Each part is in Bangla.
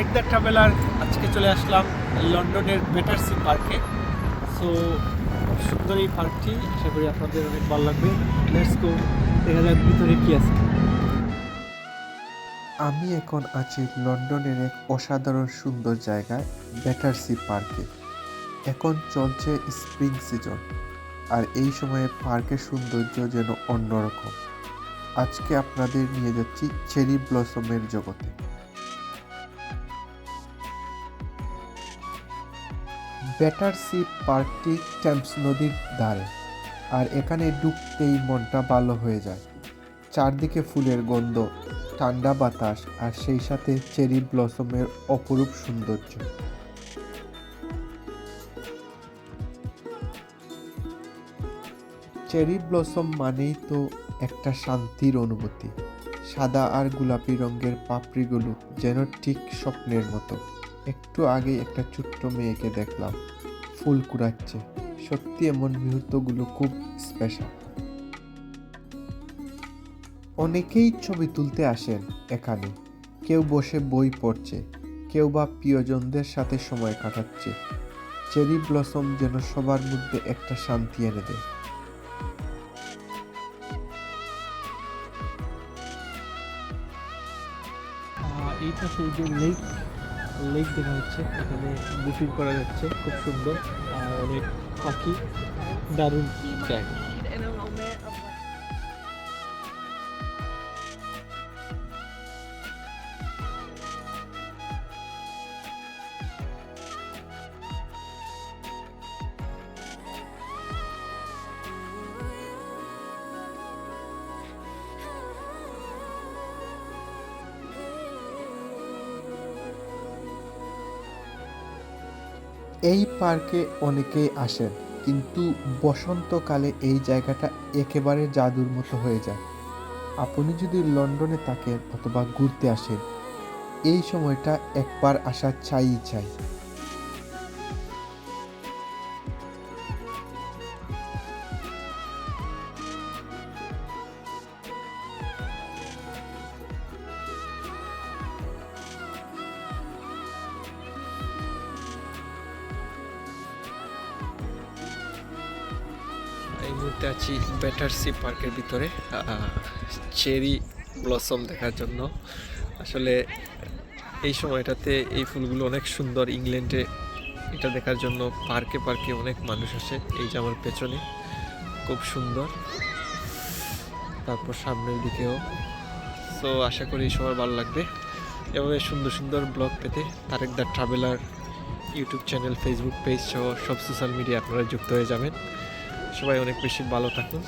তারেকদার ট্রাভেলার আজকে চলে আসলাম লন্ডনের বেটারসি পার্কে সো সুন্দর এই পার্কটি আশা করি আপনাদের অনেক ভালো লাগবে। লেটস গো দেখা যাক ভিতরে কি আছে। আমি এখন আছি লন্ডনের এক অসাধারণ সুন্দর জায়গায় ব্যাটারসি পার্কে এখন চলছে স্প্রিং সিজন আর এই সময়ে পার্কের সৌন্দর্য যেন অন্যরকম। আজকে আপনাদের নিয়ে যাচ্ছি চেরি ব্লসমের জগতে। ব্যাটারসি পার্কটি টেমস নদীর ধারে, আর এখানে ঢুকতেই মনটা ভালো হয়ে যায়। চারদিকে ফুলের গন্ধ, ঠান্ডা বাতাস, আর সেই সাথে চেরি ব্লসমের অপরূপ সৌন্দর্য। চেরি ব্লসম মানেই তো একটা শান্তির অনুভূতি, সাদা আর গোলাপি রঙের পাপড়িগুলো যেন ঠিক স্বপ্নের মতো। একটু আগে একটা ছোট্ট মেয়েকে দেখলাম ফুল কুড়াচ্ছে। সত্যি এমন মুহূর্তগুলো খুব স্পেশাল অনেকেই ছবি তুলতে আসেন এখানে। কেউ বসে বই পড়ছে কেউ বা প্রিয়জনদের সাথে সময় কাটাচ্ছে। চেরি ব্লসম যেন সবার মধ্যে একটা শান্তি এনে দেয়। আহ, এই পাশে যে লেক লেক দেখা যাচ্ছে এখানে বুফিং করা যাচ্ছে খুব সুন্দর। আর অনেক পাখি দারুণ। জায়গা এই পার্কে অনেকেই আসেন, কিন্তু বসন্তকালে এই জায়গাটা একেবারে জাদুর মতো হয়ে যায়। আপনি যদি লন্ডনে থাকেন অথবা ঘুরতে আসেন, এই সময়টা একবার আসা চাই চাই মুহূর্তে আছি ব্যাটারসি পার্কের ভিতরে চেরি ব্লসম দেখার জন্য। আসলে এই সময়টাতে এই ফুলগুলো অনেক সুন্দর ইংল্যান্ডে এটা দেখার জন্য পার্কে পার্কে অনেক মানুষ আসে, এই যে আমার পেছনে। খুব সুন্দর। তারপর সামনের দিকেও। সো আশা করি সবার ভালো লাগবে। এভাবে সুন্দর সুন্দর ব্লগ পেতে Tarek the traveller YouTube channel Facebook page সহ সব সোশ্যাল মিডিয়া আপনারা যুক্ত হয়ে যাবেন। সবাই অনেক বেশি ভালো থাকুন।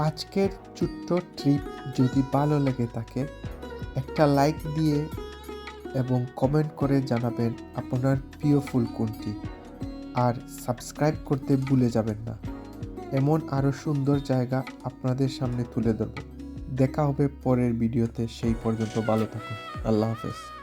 আজকের ছোট্ট ট্রিপ যদি ভালো লেগে থাকে, একটা লাইক দিয়ে এবং কমেন্ট করে জানাবেন আপনার প্রিয় ফুল কোনটি। আর সাবস্ক্রাইব করতে ভুলে যাবেন না। এমন আরও সুন্দর জায়গা আপনাদের সামনে তুলে ধরব। দেখা হবে পরের ভিডিওতে সেই পর্যন্ত ভালো থাকুন। আল্লাহ হাফেজ।